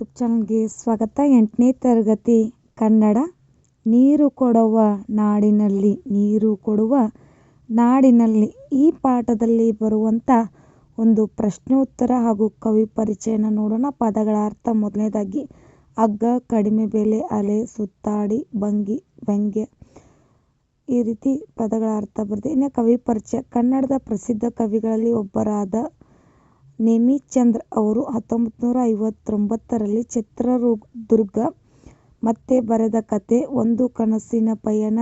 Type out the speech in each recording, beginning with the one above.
YouTube ಚಾನಲ್ಗೆ ಸ್ವಾಗತ. ಎಂಟನೇ ತರಗತಿ ಕನ್ನಡ. ನೀರು ಕೊಡುವ ನಾಡಿನಲ್ಲಿ, ನೀರು ಕೊಡುವ ನಾಡಿನಲ್ಲಿ. ಈ ಪಾಠದಲ್ಲಿ ಬರುವಂಥ ಒಂದು ಪ್ರಶ್ನೋತ್ತರ ಹಾಗೂ ಕವಿ ಪರಿಚಯನ ನೋಡೋಣ. ಪದಗಳ ಅರ್ಥ ಮೊದಲನೇದಾಗಿ, ಹಗ್ಗ, ಕಡಿಮೆ ಬೆಲೆ, ಅಲೆ, ಸುತ್ತಾಡಿ, ಭಂಗಿ, ವ್ಯಂಗ್ಯ. ಈ ರೀತಿ ಪದಗಳ ಅರ್ಥ ಬರುತ್ತೆ ಇನ್ನು ಕವಿ ಪರಿಚಯ, ಕನ್ನಡದ ಪ್ರಸಿದ್ಧ ಕವಿಗಳಲ್ಲಿ ಒಬ್ಬರಾದ ನೇಮಿಚಂದ್ರ ಅವರು ಹತ್ತೊಂಬತ್ತು ನೂರ ಐವತ್ತೊಂಬತ್ತರಲ್ಲಿ ಚಿತ್ರದುರ್ಗ ಮತ್ತೆ ಬರೆದ ಕತೆ ಒಂದು ಕನಸಿನ ಪಯಣ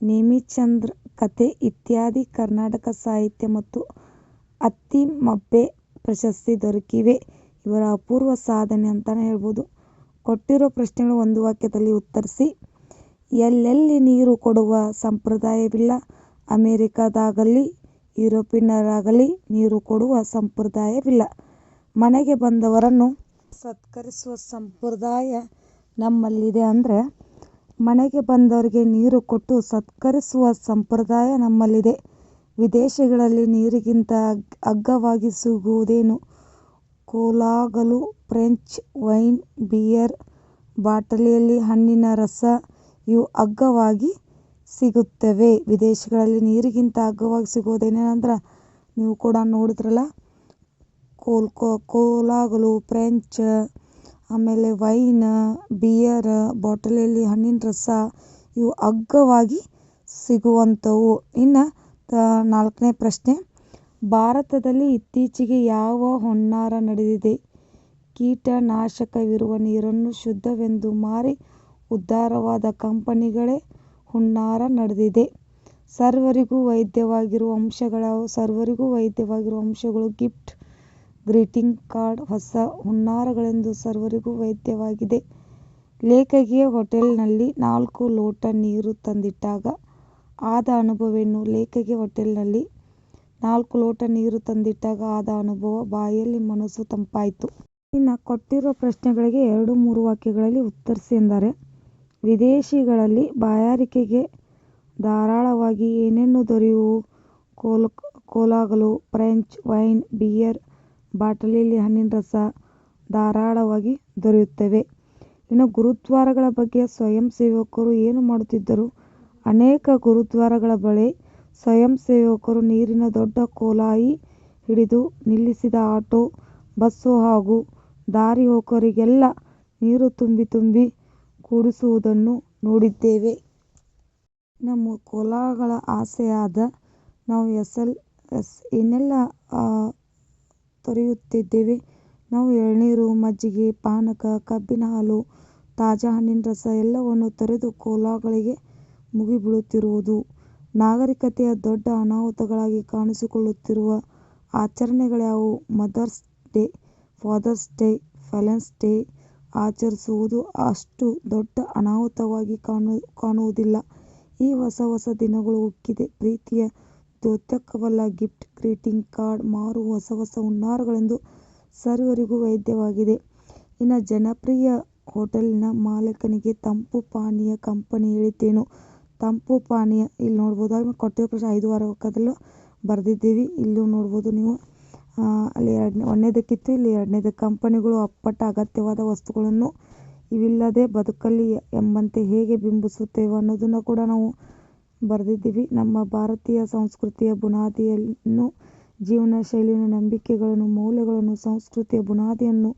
ನೇಮಿಚಂದ್ರ ಕತೆ ಇತ್ಯಾದಿ ಕರ್ನಾಟಕ ಸಾಹಿತ್ಯ ಮತ್ತು ಅತ್ತಿಮಬ್ಬೆ ಪ್ರಶಸ್ತಿ ದೊರಕಿವೆ. ಇವರ ಅಪೂರ್ವ ಸಾಧನೆ ಅಂತಲೇ ಹೇಳ್ಬೋದು. ಕೊಟ್ಟಿರೋ ಪ್ರಶ್ನೆಗಳು ಒಂದು ವಾಕ್ಯದಲ್ಲಿ ಉತ್ತರಿಸಿ, ಎಲ್ಲೆಲ್ಲಿ ನೀರು ಕೊಡುವ ಸಂಪ್ರದಾಯವಿಲ್ಲ, ಅಮೆರಿಕದಾಗಲಿ ಯುರೋಪಿನರಾಗಲಿ ನೀರು ಕೊಡುವ ಸಂಪ್ರದಾಯವಿಲ್ಲ. ಮನೆಗೆ ಬಂದವರನ್ನು ಸತ್ಕರಿಸುವ ಸಂಪ್ರದಾಯ ನಮ್ಮಲ್ಲಿದೆ ಅಂದರೆ ಮನೆಗೆ ಬಂದವರಿಗೆ ನೀರು ಕೊಟ್ಟು ಸತ್ಕರಿಸುವ ಸಂಪ್ರದಾಯ ನಮ್ಮಲ್ಲಿದೆ. ವಿದೇಶಗಳಲ್ಲಿ ನೀರಿಗಿಂತ ಅಗ್ಗವಾಗಿ ಸಿಗುವುದೇನು? ಕೋಲಾಗಲು ಫ್ರೆಂಚ್ ವೈನ್, ಬಿಯರ್, ಬಾಟಲಿಯಲ್ಲಿ ಹಣ್ಣಿನ ರಸ ಇವು ಅಗ್ಗವಾಗಿ ಸಿಗುತ್ತವೆ. ವಿದೇಶಗಳಲ್ಲಿ ನೀರಿಗಿಂತ ಅಗ್ಗವಾಗಿ ಸಿಗೋದೇನಂದ್ರೆ ನೀವು ಕೂಡ ನೋಡಿದ್ರಲ್ಲ? ಕೋಲ್ಕೋ ಕೋಲಾಗಲು, ಫ್ರೆಂಚ್, ಆಮೇಲೆ ವೈನ್, ಬಿಯರ್, ಬಾಟಲಿಯಲ್ಲಿ ಹಣ್ಣಿನ ರಸ, ಇವು ಅಗ್ಗವಾಗಿ ಸಿಗುವಂಥವು. ಇನ್ನು ನಾಲ್ಕನೇ ಪ್ರಶ್ನೆ. ಭಾರತದಲ್ಲಿ ಇತ್ತೀಚೆಗೆ ಯಾವ ಹೊನ್ನಾರ ನಡೆದಿದೆ? ಕೀಟನಾಶಕವಿರುವ ನೀರನ್ನು ಶುದ್ಧವೆಂದು ಮಾರಿ ಉದ್ಧಾರವಾದ ಕಂಪನಿಗಳೇ ಹುನ್ನಾರ ನಡೆದಿದೆ. ಸರ್ವರಿಗೂ ವೈದ್ಯವಾಗಿರುವ ಅಂಶಗಳಾವು ಸರ್ವರಿಗೂ ವೈದ್ಯವಾಗಿರುವ ಅಂಶಗಳು, ಗಿಫ್ಟ್, ಗ್ರೀಟಿಂಗ್ ಕಾರ್ಡ್, ಹೊಸ ಹುನ್ನಾರಗಳೆಂದು ಸರ್ವರಿಗೂ ವೈದ್ಯವಾಗಿದೆ. ಲೇಖಕಿಯ ಹೋಟೆಲ್ನಲ್ಲಿ ನಾಲ್ಕು ಲೋಟ ನೀರು ತಂದಿಟ್ಟಾಗ, ಆದ ಅನುಭವವೇನು? ಲೇಖಕಿಯ ಹೋಟೆಲ್ನಲ್ಲಿ ನಾಲ್ಕು ಲೋಟ ನೀರು ತಂದಿಟ್ಟಾಗ ಆದ ಅನುಭವ ಬಾಯಲ್ಲಿ ಮನಸ್ಸು ತಂಪಾಯಿತು. ಇನ್ನು ಕೊಟ್ಟಿರೋ ಪ್ರಶ್ನೆಗಳಿಗೆ ಎರಡು, ಮೂರು ವಾಕ್ಯಗಳಲ್ಲಿ ಉತ್ತರಿಸಿ ಎಂದರೆ ವಿದೇಶಗಳಲ್ಲಿ ಬಾಯಾರಿಕೆಗೆ ಧಾರಾಳವಾಗಿ ಏನೇನು ದೊರೆಯುವು? ಕೋಲ್, ಕೋಲಾಗಲು, ಫ್ರೆಂಚ್ ವೈನ್, ಬಿಯರ್, ಬಾಟಲಿಯಲ್ಲಿ ಹಣ್ಣಿನ ರಸ ಧಾರಾಳವಾಗಿ ದೊರೆಯುತ್ತವೆ. ಇನ್ನು ಗುರುದ್ವಾರಗಳ ಬಗ್ಗೆ ಸ್ವಯಂ ಸೇವಕರು ಏನು ಮಾಡುತ್ತಿದ್ದರು? ಅನೇಕ ಗುರುದ್ವಾರಗಳ ಬಳಿ ಸ್ವಯಂ ಸೇವಕರು ನೀರಿನ ದೊಡ್ಡ ಕೋಲಾಯಿ ಹಿಡಿದು ನಿಲ್ಲಿಸಿದ ಆಟೋ, ಬಸ್ಸು ಹಾಗೂ ದಾರಿಹೋಕರಿಗೆಲ್ಲ ನೀರು ತುಂಬಿ ತುಂಬಿ ಕೂಡಿಸುವುದನ್ನು ನೋಡಿದ್ದೇವೆ. ನಮ್ಮ ಕೋಲಾಗಳ ಆಸೆಯಾದ ನಾವು ಎಸ್ ಎಲ್ ಎಸ್ ಏನೆಲ್ಲ ತೊರೆಯುತ್ತಿದ್ದೇವೆ. ನಾವು ಎಳನೀರು, ಮಜ್ಜಿಗೆ, ಪಾನಕ, ಕಬ್ಬಿನ ಹಾಲು, ತಾಜಾ ಹಣ್ಣಿನ ರಸ ಎಲ್ಲವನ್ನು ತೊರೆದು ಕೋಲಾಗಳಿಗೆ ಮುಗಿಬೀಳುತ್ತಿರುವುದು ನಾಗರಿಕತೆಯ ದೊಡ್ಡ ಅನಾಹುತಗಳಾಗಿ ಕಾಣಿಸಿಕೊಳ್ಳುತ್ತಿರುವ ಆಚರಣೆಗಳ್ಯಾವು mother's day, father's day valentine's day ಆಚರಿಸುವುದು ಅಷ್ಟು ದೊಡ್ಡ ಅನಾಹುತವಾಗಿ ಕಾಣು, ಕಾಣುವುದಿಲ್ಲ. ಈ ಹೊಸ ಹೊಸ ದಿನಗಳು ಉಕ್ಕಿದೆ. ಪ್ರೀತಿಯ ದ್ಯೋತಕವಲ್ಲ ಗಿಫ್ಟ್, ಗ್ರೀಟಿಂಗ್ ಕಾರ್ಡ್, ಮಾರು ಹೊಸ ಹೊಸ ಹುನ್ನಾರಗಳೆಂದು ಸರ್ವರಿಗೂ ವೈದ್ಯವಾಗಿದೆ. ಇನ್ನು ಜನಪ್ರಿಯ ಹೋಟೆಲ್ನ ಮಾಲಕನಿಗೆ ತಂಪು ಪಾನೀಯ ಕಂಪನಿ ಹೇಳಿದ್ದೇನು? ತಂಪು ಪಾನೀಯ, ಇಲ್ಲಿ ನೋಡ್ಬೋದು. ಕೊಟ್ಟಿರೋ ಪ್ರಶ್ನೆ ಐದು ವಾಕ್ಯದಲ್ಲೂ ಬರೆದಿದ್ದೀವಿ. ಇಲ್ಲೂ ನೋಡ್ಬೋದು ನೀವು. ಅಲ್ಲಿ ಎರಡನೇ ಒಂದನೇದಕ್ಕಿತ್ತು ಇಲ್ಲಿ ಎರಡನೇದಕ್ಕೆ ಕಂಪನಿಗಳು ಅಪ್ಪಟ ಅಗತ್ಯವಾದ ವಸ್ತುಗಳನ್ನು ಇವಿಲ್ಲದೆ ಬದುಕಲ್ಲಿ ಎಂಬಂತೆ ಹೇಗೆ ಬಿಂಬಿಸುತ್ತೇವೆ ಅನ್ನೋದನ್ನು ಕೂಡ ನಾವು ಬರೆದಿದ್ದೀವಿ. ನಮ್ಮ ಭಾರತೀಯ ಸಂಸ್ಕೃತಿಯ ಬುನಾದಿಯನ್ನು, ಜೀವನ ಶೈಲಿಯನ್ನು, ನಂಬಿಕೆಗಳನ್ನು, ಮೌಲ್ಯಗಳನ್ನು, ಸಂಸ್ಕೃತಿಯ ಬುನಾದಿಯನ್ನು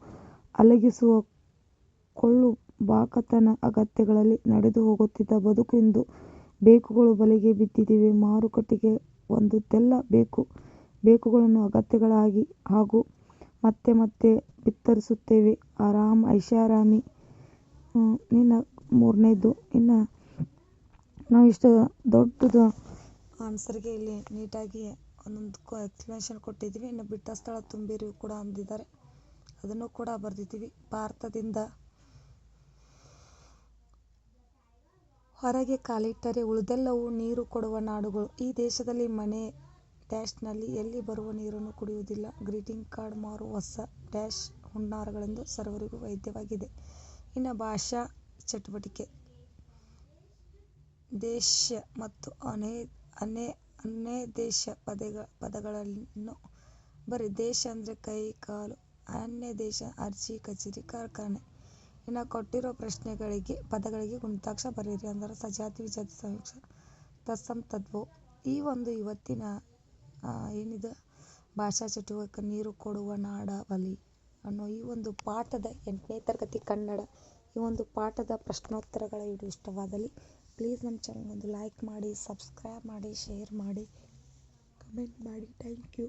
ಅಲಗಿಸುವ ಕೊಳ್ಳು ಬಾಕತನ ಅಗತ್ಯಗಳಲ್ಲಿ ನಡೆದು ಹೋಗುತ್ತಿದ್ದ ಬದುಕು ಇಂದು ಬೇಕುಗಳು ಬಲೆಗೆ ಬಿದ್ದಿದ್ದೀವಿ ಮಾರುಕಟ್ಟೆಗೆ ಒಂದುದೆಲ್ಲ ಬೇಕು. ಬೇಕುಗಳನ್ನು ಅಗತ್ಯಗಳಾಗಿ ಹಾಗೂ ಮತ್ತೆ ಮತ್ತೆ ಬಿತ್ತರಿಸುತ್ತೇವೆ. ಆರಾಮ್ ಐಷಾರಾಮಿ ಇನ್ನು ಮೂರನೇದು. ಇನ್ನು ನಾವು ಇಷ್ಟು ದೊಡ್ಡದು ಆನ್ಸರ್ಗೆ ಇಲ್ಲಿ ನೀಟಾಗಿ ಒಂದೊಂದು ಎಕ್ಸ್ಪ್ಲನೇಷನ್ ಕೊಟ್ಟಿದ್ದೀವಿ. ಇನ್ನು ಬಿಟ್ಟ ಸ್ಥಳ ತುಂಬಿರಿ ಕೂಡ ಅಂದಿದ್ದಾರೆ. ಅದನ್ನು ಕೂಡ ಬರೆದಿದ್ದೀವಿ. ಭಾರತದಿಂದ ಹೊರಗೆ ಕಾಲಿಟ್ಟರೆ ಉಳಿದೆಲ್ಲವೂ ನೀರು ಕೊಡುವ ನಾಡುಗಳು. ಈ ದೇಶದಲ್ಲಿ ಮನೆ ಡ್ಯಾಶ್ನಲ್ಲಿ ಎಲ್ಲಿ ಬರುವ ನೀರನ್ನು ಕುಡಿಯುವುದಿಲ್ಲ. ಗ್ರೀಟಿಂಗ್ ಕಾರ್ಡ್ ಮಾರುವ ಹೊಸ ಡ್ಯಾಶ್ ಹುನ್ನಾರಗಳೆಂದು ಸರ್ವರಿಗೂ ವೈದ್ಯವಾಗಿದೆ. ಇನ್ನು ಭಾಷಾ ಚಟುವಟಿಕೆ. ದೇಶ ಮತ್ತು ಅನ್ಯದೇಶ ಪದಗಳನ್ನು ಬರೀ ದೇಶ ಅಂದರೆ ಕೈ, ಕಾಲು, ಅನ್ಯ ದೇಶ ಅರ್ಜಿ, ಕಚೇರಿ, ಕಾರ್ಖಾನೆ. ಇನ್ನು ಕೊಟ್ಟಿರೋ ಪ್ರಶ್ನೆಗಳಿಗೆ, ಪದಗಳಿಗೆ ಕುಂತಾಕ್ಷ ಬರೀರಿ ಅಂದರೆ ಸಜಾತಿ ವಿಜಾತಿ ಸಂಯುಕ್ತ ತತ್ಸಮ್ ತದ್ಭವ ಈ ಒಂದು ಇವತ್ತಿನ ಏನಿದೆ? ಭಾಷಾ ಚಟುವಟಿಕೆ, ನೀರು ಕೊಡುವ ನಾಡವಲಿ ಅನ್ನೋ ಈ ಒಂದು ಪಾಠದ ಎಂಟನೇ ತರಗತಿ ಕನ್ನಡ ಈ ಒಂದು ಪಾಠದ ಪ್ರಶ್ನೋತ್ತರಗಳ ವಿಡಿಯೋ ಇಷ್ಟವಾದಲ್ಲಿ ಪ್ಲೀಸ್ ನಮ್ಮ ಚಾನಲ್ ಒಂದು ಲೈಕ್ ಮಾಡಿ ಸಬ್ಸ್ಕ್ರೈಬ್ ಮಾಡಿ ಶೇರ್ ಮಾಡಿ ಕಮೆಂಟ್ ಮಾಡಿ. Thank you